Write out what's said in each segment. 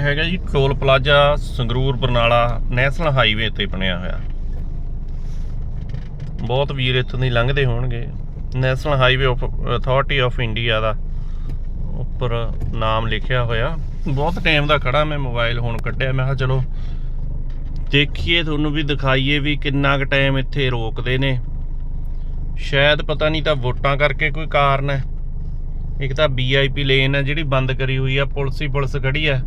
ਹੈਗਾ ਜੀ toll plaza, Sangrur, Barnala, national highway ਤੇ ਬਣਿਆ ਹੋਇਆ। ਬਹੁਤ ਵੀਰ ਇੱਥੋਂ ਦੀ ਲੰਘਦੇ ਹੋਣਗੇ। National highway of, authority of India ਦਾ ਉੱਪਰ ਨਾਮ ਲਿਖਿਆ ਹੋਇਆ। ਬਹੁਤ ਟਾਈਮ ਦਾ ਖੜਾ, ਮੈਂ ਮੋਬਾਈਲ ਹੁਣ ਕੱਢਿਆ, ਮੈਂ ਕਿਹਾ ਚਲੋ ਦੇਖੀਏ, ਤੁਹਾਨੂੰ ਵੀ ਦਿਖਾਈਏ ਵੀ ਕਿੰਨਾ ਕੁ ਟਾਈਮ ਇੱਥੇ ਰੋਕਦੇ ਨੇ। ਸ਼ਾਇਦ ਪਤਾ ਨਹੀਂ ਤਾਂ ਵੋਟਾਂ ਕਰਕੇ ਕੋਈ ਕਾਰਨ ਹੈ। ਇੱਕ ਤਾਂ ਵੀਆਈਪੀ ਲੇਨ ਹੈ ਜਿਹੜੀ ਬੰਦ ਕਰੀ ਹੋਈ ਆ, ਪੁਲਿਸ ਹੀ ਪੁਲਿਸ ਖੜੀ ਹੈ।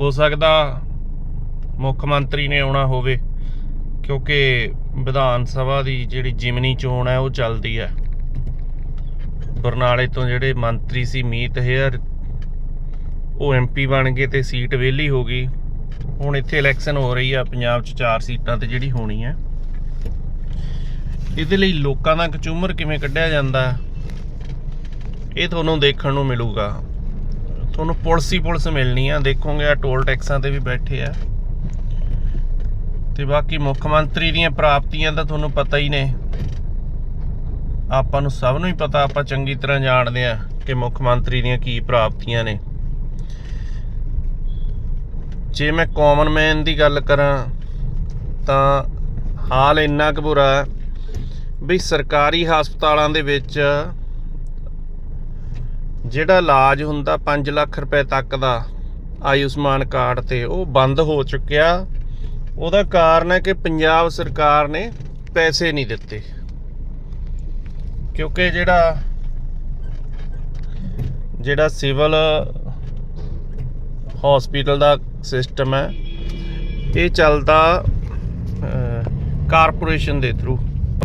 ਹੋ ਸਕਦਾ ਮੁੱਖ ਮੰਤਰੀ ਨੇ ਆਉਣਾ ਹੋਵੇ, ਕਿਉਂਕਿ ਵਿਧਾਨ ਸਭਾ ਦੀ ਜਿਹੜੀ ਜਿਮਨੀ ਚੋਣ ਹੈ, ਉਹ ਚੱਲਦੀ ਹੈ। ਬਰਨਾਲੇ ਤੋਂ ਜਿਹੜੇ ਮੰਤਰੀ ਸੀ, ਮੀਤ ਹੇਅਰ, ਉਹ ਐਮਪੀ ਬਣ ਗਏ ਤੇ ਸੀਟ ਵਿਹਲੀ ਹੋ ਗਈ। ਹੁਣ ਇੱਥੇ ਇਲੈਕਸ਼ਨ ਹੋ ਰਹੀ ਆ, ਪੰਜਾਬ 'ਚ ਚਾਰ ਸੀਟਾਂ ਤੇ ਜਿਹੜੀ ਹੋਣੀ ਹੈ। ਇਹਦੇ ਲਈ ਲੋਕਾਂ ਦਾ ਕਚੂਮਰ ਕਿਵੇਂ ਕੱਢਿਆ ਜਾਂਦਾ, ਇਹ ਤੁਹਾਨੂੰ ਦੇਖਣ ਨੂੰ ਮਿਲੂਗਾ। ਤੁਹਾਨੂੰ ਪੁਲਿਸ ਹੀ ਪੁਲਿਸ ਮਿਲਣੀ ਆ। ਦੇਖੋਗੇ ਆ ਟੋਲ ਟੈਕਸਾਂ ਤੇ ਵੀ ਬੈਠੇ ਆ। ਤੇ ਬਾਕੀ ਮੁੱਖ ਮੰਤਰੀ ਦੀਆਂ ਪ੍ਰਾਪਤੀਆਂ ਤਾਂ ਤੁਹਾਨੂੰ ਪਤਾ ਹੀ ਨੇ। ਆਪਾਂ ਨੂੰ ਸਭ ਨੂੰ ਹੀ ਪਤਾ, ਆਪਾਂ ਚੰਗੀ ਤਰ੍ਹਾਂ ਜਾਣਦੇ ਆ ਕਿ ਮੁੱਖ ਮੰਤਰੀ ਦੀਆਂ ਕੀ ਪ੍ਰਾਪਤੀਆਂ ਨੇ। ਜੇ ਮੈਂ ਕਾਮਨ ਮੈਨ ਦੀ ਗੱਲ ਕਰਾਂ, ਤਾਂ ਹਾਲ ਇੰਨਾ ਕੁ ਬੁਰਾ ਵੀ ਸਰਕਾਰੀ ਹਸਪਤਾਲਾਂ ਦੇ ਵਿੱਚ ਜਿਹੜਾ ਇਲਾਜ ਹੁੰਦਾ 5 ਲੱਖ ਰੁਪਏ ਤੱਕ ਦਾ ਆਯੁਸ਼ਮਾਨ ਕਾਰਡ ਤੇ, ਉਹ ਬੰਦ ਹੋ ਚੁੱਕਿਆ। ਉਹਦਾ ਕਾਰਨ ਹੈ ਕਿ ਪੰਜਾਬ ਸਰਕਾਰ ਨੇ ਪੈਸੇ ਨਹੀਂ ਦਿੱਤੇ। ਕਿਉਂਕਿ ਜਿਹੜਾ ਜਿਹੜਾ ਸਿਵਲ ਹਸਪੀਟਲ ਦਾ ਸਿਸਟਮ ਹੈ, ਇਹ ਚੱਲਦਾ ਕਾਰਪੋਰੇਸ਼ਨ ਦੇ through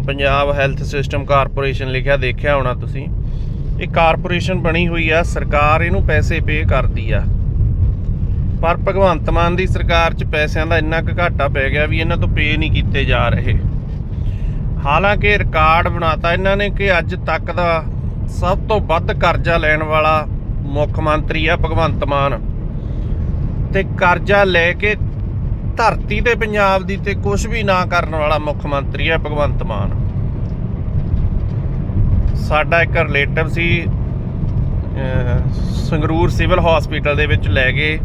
Punjab health system corporation ਲਿਖਿਆ, ਦੇਖਿਆ ਹੋਣਾ ਤੁਸੀਂ। ਇਹ ਕਾਰਪੋਰੇਸ਼ਨ ਬਣੀ ਹੋਈ ਆ, ਸਰਕਾਰ ਇਹਨੂੰ ਪੈਸੇ ਪੇ ਕਰਦੀ ਆ। ਪਰ ਭਗਵੰਤ ਮਾਨ ਦੀ ਸਰਕਾਰ 'ਚ ਪੈਸਿਆਂ ਦਾ ਇੰਨਾ ਕੁ ਘਾਟਾ ਪੈ ਗਿਆ ਵੀ ਇਹਨਾਂ ਤੋਂ ਪੇ ਨਹੀਂ ਕੀਤੇ ਜਾ ਰਹੇ। ਹਾਲਾਂਕਿ ਰਿਕਾਰਡ ਬਣਾਤਾ ਇਹਨਾਂ ਨੇ ਕਿ ਅੱਜ ਤੱਕ ਦਾ ਸਭ ਤੋਂ ਵੱਧ ਕਰਜ਼ਾ ਲੈਣ ਵਾਲਾ ਮੁੱਖ ਮੰਤਰੀ ਆ ਭਗਵੰਤ ਮਾਨ। ਤੇ ਕਰਜ਼ਾ ਲੈ ਕੇ ਧਰਤੀ ਤੇ ਪੰਜਾਬ ਦੀ ਤੇ ਕੁਝ ਵੀ ਨਾ ਕਰਨ ਵਾਲਾ ਮੁੱਖ ਮੰਤਰੀ ਹੈ ਭਗਵੰਤ ਮਾਨ। ਸਾਡਾ ਇੱਕ ਰਿਲੇਟਿਵ ਸੀ ਸੰਗਰੂਰ ਸਿਵਲ ਹਸਪੀਟਲ ਦੇ ਵਿੱਚ ਲੈ ਗਏ।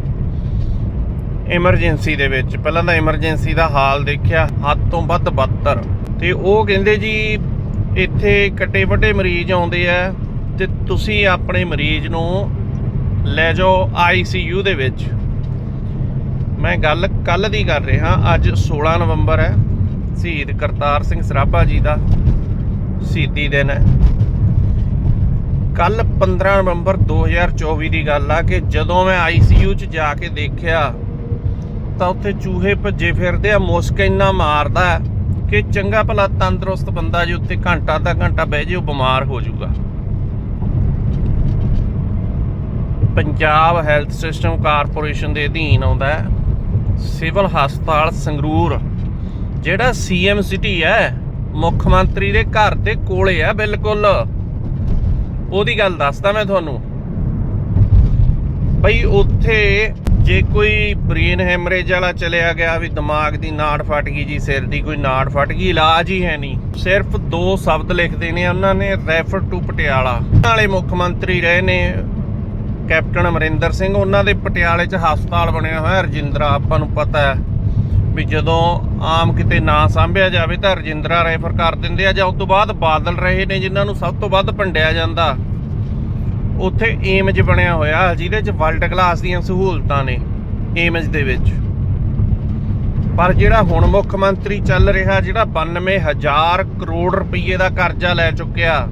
ਐਮਰਜੈਂਸੀ ਦੇ ਵਿੱਚ। ਪਹਿਲਾਂ ਤਾਂ ਐਮਰਜੈਂਸੀ ਦਾ ਹਾਲ ਦੇਖਿਆ, ਹੱਦ ਤੋਂ ਵੱਧ ਬੱਤਰ ਤੇ ਉਹ ਕਹਿੰਦੇ ਜੀ, ਇੱਥੇ ਕੱਟੇ ਵੱਡੇ ਮਰੀਜ਼ ਆਉਂਦੇ ਆ ਤੇ ਤੁਸੀਂ ਆਪਣੇ ਮਰੀਜ਼ ਨੂੰ ਲੈ ਜਾਓ ਆਈਸੀਯੂ ਦੇ ਵਿੱਚ। ਮੈਂ ਗੱਲ ਕੱਲ ਦੀ ਕਰ ਰਿਹਾ, ਅੱਜ 16 ਨਵੰਬਰ ਹੈ। ਸ਼ਹੀਦ ਕਰਤਾਰ ਸਿੰਘ ਸਰਾਭਾ ਜੀ ਦਾ ਸ਼ਹੀਦੀ ਦਿਨ ਹੈ। ਕੱਲ 15 ਨਵੰਬਰ 2024 ਦੀ ਗੱਲ ਆ ਕਿ ਜਦੋਂ ਮੈਂ ਆਈਸੀਯੂ 'ਚ ਜਾ ਕੇ ਦੇਖਿਆ, ਤਾਂ ਉੱਥੇ ਚੂਹੇ ਭੱਜੇ ਫਿਰਦੇ ਆ, ਮੁਸਕ ਇੰਨਾ ਮਾਰਦਾ ਕਿ ਚੰਗਾ ਭਲਾ ਤੰਦਰੁਸਤ ਬੰਦਾ ਜੇ ਉੱਥੇ ਘੰਟਾ ਦਾ ਘੰਟਾ ਬਹਿ ਜੇ, ਉਹ ਬਿਮਾਰ ਹੋ ਜਾਊਗਾ। ਪੰਜਾਬ ਹੈਲਥ ਸਿਸਟਮ ਕਾਰਪੋਰੇਸ਼ਨ ਦੇ ਅਧੀਨ ਆਉਂਦਾ ਹੈ, ਸਿਵਲ ਹਸਪਤਾਲ ਸੰਗਰੂਰ, ਜਿਹੜਾ ਸੀਐਮ ਸਿਟੀ ਹੈ, ਮੁੱਖ ਮੰਤਰੀ ਦੇ ਘਰ ਦੇ ਕੋਲੇ ਆ ਬਿਲਕੁਲ। ਉਹਦੀ ਗੱਲ ਦੱਸਦਾ ਮੈਂ ਤੁਹਾਨੂੰ। ਬਈ ਉੱਥੇ ਜੇ ਕੋਈ ਬ੍ਰੇਨ ਹੈਮਰੇਜ ਵਾਲਾ ਚਲਿਆ ਗਿਆ ਵੀ ਦਿਮਾਗ ਦੀ ਨਾੜ ਫਟ ਗਈ ਜੀ, ਸਿਰ ਦੀ ਕੋਈ ਨਾੜ ਫਟ ਗਈ, ਇਲਾਜ ਹੀ ਹੈ ਨਹੀਂ। ਸਿਰਫ ਦੋ ਸ਼ਬਦ ਲਿਖਦੇ ਨੇ ਉਹਨਾਂ ਨੇ, ਰੈਫਰ ਟੂ ਪਟਿਆਲਾ। ਨਾਲੇ ਮੁੱਖ ਮੰਤਰੀ ਰਹੇ ਨੇ, ਕੈਪਟਨ ਅਮਰਿੰਦਰ ਸਿੰਘ। ਉਹਨਾਂ ਦੇ ਪਟਿਆਲੇ 'ਚ ਹਸਪਤਾਲ ਬਣਿਆ ਹੋਇਆ, ਰਜਿੰਦਰਾ, ਆਪਾਂ ਨੂੰ ਪਤਾ ਹੈ। ਵੀ ਜਦੋਂ ਆਮ ਕਿਤੇ ਨਾ ਸਾਂਭਿਆ ਜਾਵੇ ਤਾਂ ਰਜਿੰਦਰਾ ਰੈਫਰ ਕਰ ਦਿੰਦੇ ਆ ਜਾਂ ਉਸ ਤੋਂ ਬਾਅਦ ਬਾਦਲ ਰਹੇ ਨੇ, ਜਿਨ੍ਹਾਂ ਨੂੰ ਸਭ ਤੋਂ ਵੱਧ ਭੰਡਿਆ ਜਾਂਦਾ। ਉੱਥੇ ਏਮਜ ਬਣਿਆ ਹੋਇਆ, ਜਿਹਦੇ 'ਚ ਵਰਲਡ ਕਲਾਸ ਦੀਆਂ ਸਹੂਲਤਾਂ ਨੇ, ਏਮਜ ਦੇ ਵਿੱਚ। ਪਰ ਜਿਹੜਾ ਹੁਣ ਮੁੱਖ ਮੰਤਰੀ ਚੱਲ ਰਿਹਾ, ਜਿਹੜਾ 92000 ਕਰੋੜ ਰੁਪਏ ਦਾ ਕਰਜ਼ਾ ਲੈ ਚੁੱਕਿਆ,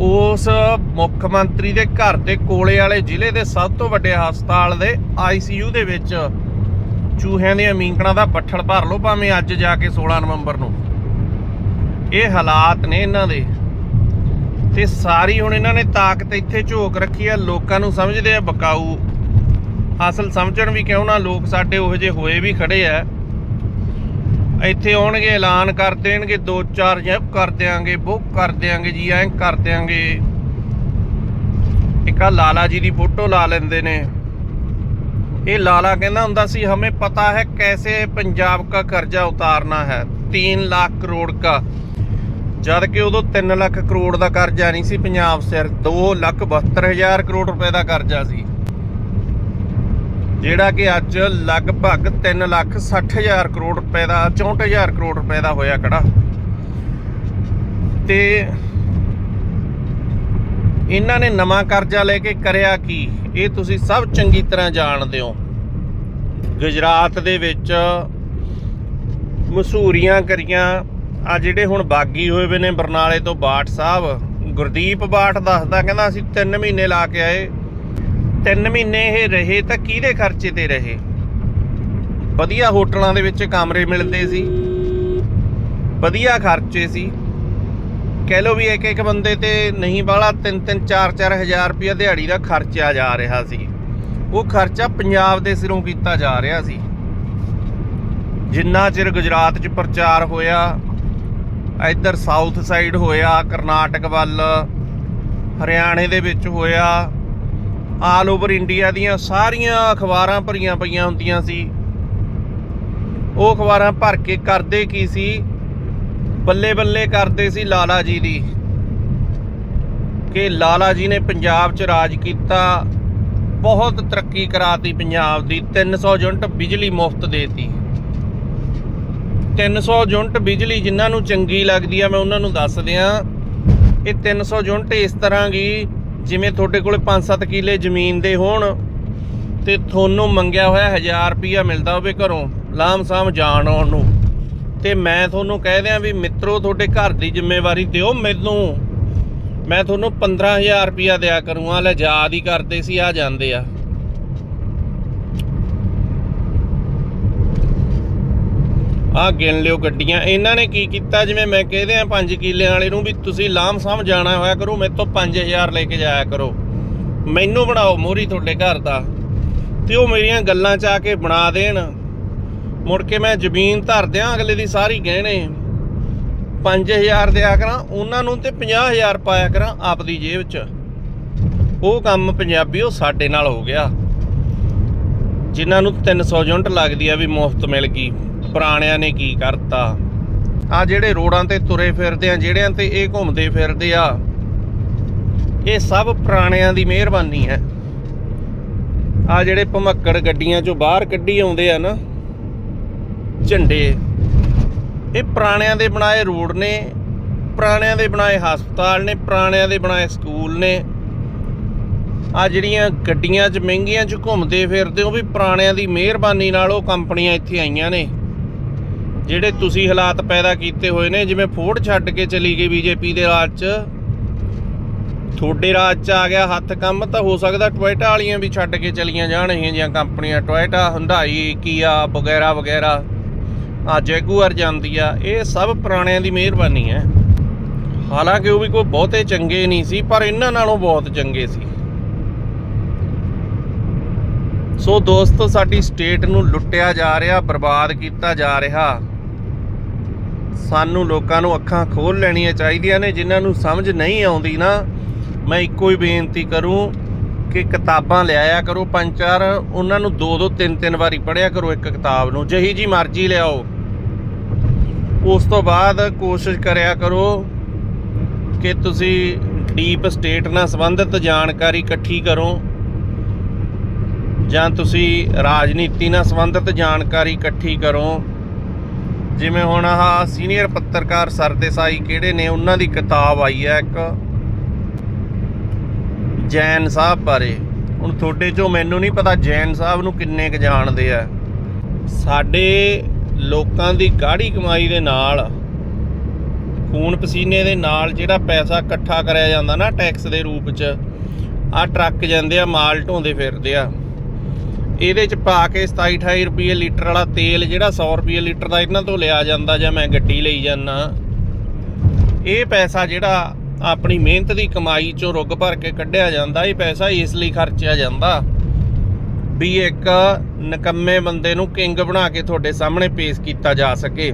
ਉਸ ਮੁੱਖ ਮੰਤਰੀ ਦੇ ਘਰ ਦੇ ਕੋਲੇ ਵਾਲੇ ਜ਼ਿਲ੍ਹੇ ਦੇ ਸਭ ਤੋਂ ਵੱਡੇ ਹਸਪਤਾਲ ਦੇ ਆਈਸੀਯੂ ਦੇ ਵਿੱਚ ਚੂਹਿਆਂ ਦੀਆਂ ਮੀਂਕਣਾਂ ਦਾ ਬੱਠਲ ਭਰ ਲਓ, ਭਾਵੇਂ ਅੱਜ ਜਾ ਕੇ 16 ਨਵੰਬਰ ਨੂੰ। ਇਹ ਹਾਲਾਤ ਨੇ ਇਹਨਾਂ ਦੇ। ਤੇ ਸਾਰੀ ਹੁਣ ਇਹਨਾਂ ਨੇ ਤਾਕਤ ਇੱਥੇ ਝੋਕ ਰੱਖੀ ਆ, ਲੋਕਾਂ ਨੂੰ ਸਮਝਦੇ ਆ, ਬਕਾਊ ਅਸਲ ਸਮਝਣ ਵੀ ਕਿਉਂ ਨਾ, ਲੋਕ ਸਾਡੇ ਉਹੋ ਜਿਹੇ ਹੋਏ ਵੀ ਖੜੇ ਆ। ਇੱਥੇ ਆਉਣਗੇ, ਐਲਾਨ ਕਰ ਦੇਣਗੇ, ਦੋ ਚਾਰ ਜੈਪ ਕਰ ਦਿਆਂਗੇ, ਬੁੱਕ ਕਰ ਦਿਆਂਗੇ ਜੀ, ਐਂ ਕਰ ਦਿਆਂਗੇ। ਇੱਕ ਆ ਲਾਲਾ ਜੀ ਦੀ ਫੋਟੋ ਲਾ ਲੈਂਦੇ ਨੇ। ਇਹ ਲਾਲਾ ਕਹਿੰਦਾ ਹੁੰਦਾ ਸੀ, ਹਮੇ ਪਤਾ ਹੈ ਕੈਸੇ ਪੰਜਾਬ ਕਾ ਕਰਜ਼ਾ ਉਤਾਰਨਾ ਹੈ। तीन ਲੱਖ ਕਰੋੜ ਕਾ। ਜਦ ਕਿ ਉਦੋਂ 3 ਲੱਖ ਕਰੋੜ ਦਾ ਕਰਜ਼ਾ ਨਹੀਂ ਸੀ, ਪੰਜਾਬ ਸਿਰ 2 ਲੱਖ 72000 ਕਰੋੜ ਰੁਪਏ ਦਾ ਕਰਜ਼ਾ ਸੀ। ਜਿਹੜਾ ਕਿ ਅੱਜ ਲਗਭਗ 3 ਲੱਖ 60000 ਕਰੋੜ ਰੁਪਏ ਦਾ 64000 ਕਰੋੜ ਰੁਪਏ ਦਾ ਹੋਇਆ ਖੜਾ। ਤੇ ਇਹਨਾਂ ਨੇ ਨਵਾਂ ਕਰਜ਼ਾ ਲੈ ਕੇ ਕਰਿਆ ਕੀ? ਇਹ ਤੁਸੀਂ ਸਭ ਚੰਗੀ ਤਰ੍ਹਾਂ ਜਾਣਦੇ ਹੋ। ਗੁਜਰਾਤ ਦੇ ਵਿੱਚ ਮਸੂਰੀਆਂ ਕਰੀਆਂ। ਆ ਜਿਹੜੇ ਹੁਣ ਬਾਗੀ ਹੋਏ ਵੇ ਨੇ ਬਰਨਾਲੇ ਤੋਂ ਬਾਟ ਸਾਹਿਬ, ਗੁਰਦੀਪ ਬਾਟ ਦੱਸਦਾ, ਕਹਿੰਦਾ ਅਸੀਂ 3 ਮਹੀਨੇ ਲਾ ਕੇ ਆਏ। 3 ਮਹੀਨੇ ਇਹ ਰਹੇ ਤਾਂ ਕਿਹਦੇ ਖਰਚੇ ਤੇ ਰਹੇ? ਵਧੀਆ ਹੋਟਲਾਂ ਦੇ ਵਿੱਚ ਕਮਰੇ ਮਿਲਦੇ ਸੀ। ਵਧੀਆ ਖਰਚੇ ਸੀ। ਕਹਿ ਲਓ ਵੀ ਇੱਕ ਇੱਕ ਬੰਦੇ ਤੇ ਨਹੀਂ ਬਾਲਾ 3 3 4 4 ਹਜ਼ਾਰ ਰੁਪਇਆ ਦਿਹਾੜੀ ਦਾ ਖਰਚਾ ਜਾ ਰਿਹਾ ਸੀ। ਉਹ ਖਰਚਾ ਪੰਜਾਬ ਦੇ ਸਿਰੋਂ ਕੀਤਾ ਜਾ ਰਿਹਾ ਸੀ। ਜਿੰਨਾ ਚਿਰ ਗੁਜਰਾਤ 'ਚ ਪ੍ਰਚਾਰ ਹੋਇਆ, ਇੱਧਰ ਸਾਊਥ ਸਾਈਡ ਹੋਇਆ, ਕਰਨਾਟਕ ਵੱਲ, ਹਰਿਆਣੇ ਦੇ ਵਿੱਚ ਹੋਇਆ ਆਲ ਓਵਰ ਇੰਡੀਆ ਦੀਆਂ ਸਾਰੀਆਂ ਅਖਬਾਰਾਂ ਭਰੀਆਂ ਪਈਆਂ ਹੁੰਦੀਆਂ ਸੀ। ਉਹ ਅਖਬਾਰਾਂ ਭਰ ਕੇ ਕਰਦੇ ਕੀ ਸੀ? ਬੱਲੇ ਬੱਲੇ ਕਰਦੇ ਸੀ ਲਾਲਾ ਜੀ ਦੀ ਕਿ ਲਾਲਾ ਜੀ ਨੇ ਪੰਜਾਬ 'ਚ ਰਾਜ ਕੀਤਾ, ਬਹੁਤ ਤਰੱਕੀ ਕਰਾਤੀ ਪੰਜਾਬ ਦੀ 300 ਯੂਨਿਟ ਬਿਜਲੀ ਮੁਫਤ ਦੇਤੀ। 300 ਯੂਨਿਟ ਬਿਜਲੀ ਜਿਨ੍ਹਾਂ ਨੂੰ ਚੰਗੀ ਲੱਗਦੀ ਆ, ਮੈਂ ਉਹਨਾਂ ਨੂੰ ਦੱਸ ਦਿਆਂ, ਇਹ 300 ਯੂਨਿਟ ਇਸ ਤਰ੍ਹਾਂ ਗਈ ਜਿਵੇਂ ਤੁਹਾਡੇ ਕੋਲੇ 5-7 ਕਿੱਲੇ ਜ਼ਮੀਨ ਦੇ ਹੋਣ ਤੇ ਤੁਹਾਨੂੰ ਮੰਗਿਆ ਹੋਇਆ 1000 ਰੁਪਿਆ ਮਿਲਦਾ ਹੋਵੇ ਘਰੋਂ ਲਾਮ ਸਾਮ ਜਾਣ ਆਉਣ ਨੂੰ। ਤੇ ਮੈਂ ਤੁਹਾਨੂੰ ਕਹਿ ਦਿਆਂ ਵੀ ਮਿੱਤਰੋ, ਤੁਹਾਡੇ ਘਰ ਦੀ ਜ਼ਿੰਮੇਵਾਰੀ ਦਿਓ ਮੈਨੂੰ। ਮੈਂ ਤੁਹਾਨੂੰ 15000 ਰੁਪਇਆ ਦਿਆ ਕਰੂੰਗਾ। ਲੈ, ਯਾਦ ਹੀ ਕਰਦੇ ਸੀ, ਆ ਜਾਂਦੇ ਆ। ਆ ਗਿਣ ਲਿਓ ਗੱਡੀਆਂ। ਇਹਨਾਂ ਨੇ ਕੀ ਕੀਤਾ? ਜਿਵੇਂ ਮੈਂ ਕਹਦੇ ਆ 5 ਕਿੱਲੇ ਵਾਲੇ ਨੂੰ ਵੀ ਤੁਸੀਂ ਲਾਮ ਸਾਮ ਜਾਣਾ ਹੋਇਆ ਕਰੋ, ਮੇਰੇ ਤੋਂ 5000 ਲੈ ਕੇ ਜਾਇਆ ਕਰੋ। ਮੈਨੂੰ ਬਣਾਓ ਮੋਰੀ ਤੁਹਾਡੇ ਘਰ ਦਾ। ਤੇ ਉਹ ਮੇਰੀਆਂ ਗੱਲਾਂ ਚ ਆ ਕੇ ਬਣਾ ਦੇਣ। ਮੁੜ ਕੇ ਮੈਂ ਜ਼ਮੀਨ ਧਰ ਦਿਆਂ, ਅਗਲੇ ਦੀ ਸਾਰੀ ਗਹਿਣੇ। 5000 ਦਿਆ ਕਰਾਂ, ਉਹਨਾਂ ਨੂੰ ਤੇ 50000 ਪਾਇਆ ਕਰਾਂ ਆਪਦੀ ਜੇਬ 'ਚ। ਉਹ ਕੰਮ ਪੰਜਾਬੀ ਉਹ ਸਾਡੇ ਨਾਲ ਹੋ ਗਿਆ। ਜਿਨ੍ਹਾਂ ਨੂੰ 300 ਯੂਨਿਟ ਲੱਗਦੀ ਆ ਵੀ ਮੁਫਤ ਮਿਲ ਗਈ। ਪੁਰਾਣਿਆਂ ਨੇ ਕੀ ਕਰਤਾ? ਆ ਜਿਹੜੇ ਰੋਡਾਂ ਤੇ ਤੁਰੇ ਫਿਰਦੇ ਆ, ਜਿਹੜਿਆਂ ਤੇ ਇਹ ਘੁੰਮਦੇ ਫਿਰਦੇ ਆ, ਇਹ ਸਭ ਪੁਰਾਣਿਆਂ ਦੀ ਮਿਹਰਬਾਨੀ ਹੈ। ਆ ਜਿਹੜੇ ਭਮੱਕੜ ਗੱਡੀਆਂ ਚੋਂ ਬਾਹਰ ਕੱਢੀ ਆਉਂਦੇ ਆ ਨਾ ਝੰਡੇ। ਇਹ ਪੁਰਾਣਿਆਂ ਦੇ ਬਣਾਏ ਰੋਡ ਨੇ, ਪੁਰਾਣਿਆਂ ਦੇ ਬਣਾਏ ਹਸਪਤਾਲ ਨੇ, ਪੁਰਾਣਿਆਂ ਦੇ ਬਣਾਏ ਸਕੂਲ ਨੇ। ਆ ਜਿਹੜੀਆਂ ਗੱਡੀਆਂ 'ਚ, ਮਹਿੰਗੀਆਂ 'ਚ ਘੁੰਮਦੇ ਫਿਰਦੇ ਉਹ ਵੀ ਪੁਰਾਣਿਆਂ ਦੀ ਮਿਹਰਬਾਨੀ ਨਾਲ ਉਹ ਕੰਪਨੀਆਂ ਇੱਥੇ ਆਈਆਂ ਨੇ। ਜਿਹੜੇ ਤੁਸੀਂ ਹਾਲਾਤ ਪੈਦਾ ਕੀਤੇ ਹੋਏ ਨੇ, ਜਿਵੇਂ ਫੋਰਡ ਛੱਡ ਕੇ ਚਲੀ ਗਈ ਬੀਜੇਪੀ ਦੇ ਰਾਜ 'ਚ। ਤੁਹਾਡੇ ਰਾਜ 'ਚ ਆ ਗਿਆ ਹੱਥ ਕੰਮ, ਤਾਂ ਹੋ ਸਕਦਾ ਟੋਇਟਾ ਵਾਲੀਆਂ ਵੀ ਛੱਡ ਕੇ ਚਲੀਆਂ ਜਾਣ, ਇਹ ਜਿਹੀਆਂ ਕੰਪਨੀਆਂ ਟੋਇਟਾ ਹੁੰਡਾਈ, ਕੀਆ, ਵਗੈਰਾ ਵਗੈਰਾ। ਆ ਜੈਗੂਆਰ ਜਾਂਦੀ ਆ, ਇਹ ਸਭ ਪੁਰਾਣਿਆਂ ਦੀ ਮਿਹਰਬਾਨੀ ਹੈ। ਹਾਲਾਂਕਿ ਉਹ ਵੀ ਕੋਈ ਬਹੁਤੇ ਚੰਗੇ ਨਹੀਂ ਸੀ, ਪਰ ਇਹਨਾਂ ਨਾਲੋਂ ਬਹੁਤ ਚੰਗੇ ਸੀ। ਸੋ ਦੋਸਤੋ, ਸਾਡੀ ਸਟੇਟ ਨੂੰ ਲੁੱਟਿਆ ਜਾ ਰਿਹਾ, ਬਰਬਾਦ ਕੀਤਾ ਜਾ ਰਿਹਾ। ਸਾਨੂੰ ਲੋਕਾਂ ਨੂੰ ਅੱਖਾਂ ਖੋਲ ਲੈਣੀਆਂ ਚਾਹੀਦੀਆਂ ਨੇ, ਜਿਨ੍ਹਾਂ ਨੂੰ ਸਮਝ ਨਹੀਂ ਆਉਂਦੀ ਨਾ, ਮੈਂ ਇੱਕੋ ਹੀ ਬੇਨਤੀ ਕਰੂੰ ਕਿ ਕਿਤਾਬਾਂ ਲਿਆਇਆ ਕਰੋ ਪੰਜ ਚਾਰ, ਉਹਨਾਂ ਨੂੰ ਦੋ ਦੋ, ਤਿੰਨ ਤਿੰਨ ਵਾਰੀ ਪੜ੍ਹਿਆ ਕਰੋ ਇੱਕ ਕਿਤਾਬ ਨੂੰ। ਜਿਹੀ ਜੀ ਮਰਜ਼ੀ ਲਿਆਓ। ਉਸ ਤੋਂ ਬਾਅਦ ਕੋਸ਼ਿਸ਼ ਕਰਿਆ ਕਰੋ ਕਿ ਤੁਸੀਂ ਡੀਪ ਸਟੇਟ ਨਾਲ ਸੰਬੰਧਿਤ ਜਾਣਕਾਰੀ ਇਕੱਠੀ ਕਰੋ ਜਾਂ ਤੁਸੀਂ ਰਾਜਨੀਤੀ ਨਾਲ ਸੰਬੰਧਿਤ ਜਾਣਕਾਰੀ ਇਕੱਠੀ ਕਰੋ। ਜਿਵੇਂ ਹੁਣ ਆਹ ਸੀਨੀਅਰ ਪੱਤਰਕਾਰ ਸਰਦੇਸਾਈ ਕਿਹੜੇ ਨੇ, ਉਹਨਾਂ ਦੀ ਕਿਤਾਬ ਆਈ ਹੈ ਇੱਕ ਜੈਨ ਸਾਹਿਬ ਬਾਰੇ। ਹੁਣ ਤੁਹਾਡੇ ਚੋਂ ਮੈਨੂੰ ਨਹੀਂ ਪਤਾ ਜੈਨ ਸਾਹਿਬ ਨੂੰ ਕਿੰਨੇ ਕੁ ਜਾਣਦੇ ਆ। ਸਾਡੇ ਲੋਕਾਂ ਦੀ ਗਾੜੀ ਕਮਾਈ ਦੇ ਨਾਲ, ਖੂਨ ਪਸੀਨੇ ਦੇ ਨਾਲ ਜਿਹੜਾ ਪੈਸਾ ਇਕੱਠਾ ਕਰਿਆ ਜਾਂਦਾ ਨਾ ਟੈਕਸ ਦੇ ਰੂਪ 'ਚ ਆ ਟਰੱਕ ਜਾਂਦੇ ਆ, ਮਾਲ ਢੋਂਦੇ ਫਿਰਦੇ ਆ। ਇਹਦੇ 'ਚ ਪਾ ਕੇ 27 28 ਰੁਪਏ ਲੀਟਰ ਵਾਲਾ ਤੇਲ ਜਿਹੜਾ 100 ਰੁਪਏ ਲੀਟਰ ਦਾ ਇਹਨਾਂ ਤੋਂ ਲਿਆ ਜਾਂਦਾ ਜਾਂ ਮੈਂ ਗੱਡੀ ਲਈ ਜਾਂਦਾ। ਇਹ ਪੈਸਾ ਜਿਹੜਾ ਆਪਣੀ ਮਿਹਨਤ ਦੀ ਕਮਾਈ ਚੋਂ ਰੁੱਗ ਭਰ ਕੇ ਕੱਢਿਆ ਜਾਂਦਾ, ਇਹ ਪੈਸਾ ਇਸ ਲਈ ਖਰਚਿਆ ਜਾਂਦਾ। ਵੀ ਇੱਕ ਨਕੰਮੇ ਬੰਦੇ ਨੂੰ ਕਿੰਗ ਬਣਾ ਕੇ ਤੁਹਾਡੇ ਸਾਹਮਣੇ ਪੇਸ਼ ਕੀਤਾ ਜਾ ਸਕੇ।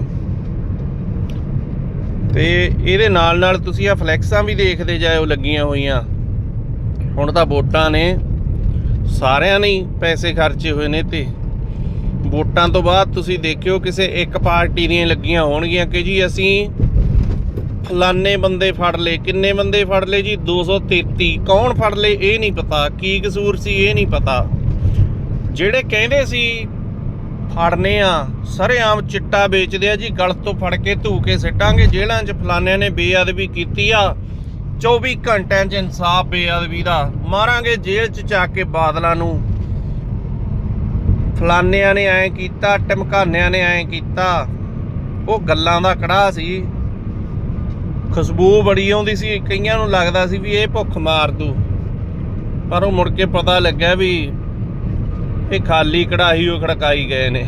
ਤੇ ਇਹਦੇ ਨਾਲ ਨਾਲ ਤੁਸੀਂ ਆ ਫਲੈਕਸਾਂ ਵੀ ਦੇਖਦੇ ਜਾਇਓ ਲੱਗੀਆਂ ਹੋਈਆਂ। ਹੁਣ ਤਾਂ ਵੋਟਾਂ ਨੇ। ਸਾਰਿਆਂ ਨੇ ਪੈਸੇ ਖਰਚੇ ਹੋਏ ਨੇ ਤੇ। ਵੋਟਾਂ ਤੋਂ ਬਾਅਦ ਤੁਸੀਂ ਦੇਖਿਓ ਕਿਸੇ ਇੱਕ ਪਾਰਟੀ ਦੀਆਂ ਲੱਗੀਆਂ ਹੋਣਗੀਆਂ ਕਿ ਜੀ ਅਸੀਂ ਫਲਾਨੇ ਬੰਦੇ ਫੜ ਲਏ, ਕਿੰਨੇ ਬੰਦੇ ਫੜ ਲਏ ਜੀ? 233 ਕੌਣ ਫੜ ਲਏ? ਇਹ ਨਹੀਂ ਪਤਾ। ਕੀ ਕਸੂਰ ਸੀ? ਇਹ ਨਹੀਂ ਪਤਾ। ਜਿਹੜੇ ਕਹਿੰਦੇ ਸੀ, ਫੜਨੇ ਆ, ਸਰੇਆਮ ਚਿੱਟਾ ਵੇਚਦੇ ਆ ਜੀ, ਗਲਤ ਤੋਂ ਫੜ ਕੇ ਧੂ ਕੇ ਸਿੱਟਾਂਗੇ, ਜੇਲ੍ਹਾਂ 'ਚ ਫਲਾਨਿਆਂ ਨੇ ਬੇਅਦਬੀ ਕੀਤੀ ਆ। 24 ਘੰਟਿਆਂ 'ਚ ਇਨਸਾਫ ਬੇਅਦਬੀ ਦਾ। ਮਾਰਾਂਗੇ ਜੇਲ੍ਹ 'ਚ ਚੱਕ ਕੇ ਬਾਦਲਾਂ ਨੂੰ। ਫਲਾਨਿਆਂ ਨੇ ਐਂ ਕੀਤਾ, ਟਮਕਾਨਿਆਂ ਨੇ ਐਂ ਕੀਤਾ। ਉਹ ਗੱਲਾਂ ਦਾ ਕੜਾ ਸੀ। ਖੁਸ਼ਬੂ ਬੜੀ ਆਉਂਦੀ ਸੀ, ਕਈਆਂ ਨੂੰ ਲੱਗਦਾ ਸੀ ਵੀ ਇਹ ਭੁੱਖ ਮਾਰ ਦੂ। ਪਰ ਉਹ ਮੁੜ ਕੇ ਪਤਾ ਲੱਗਿਆ ਵੀ ਇਹ ਖਾਲੀ ਕੜਾਹੀ ਉਹ ਖੜਕਾਈ ਗਏ ਨੇ।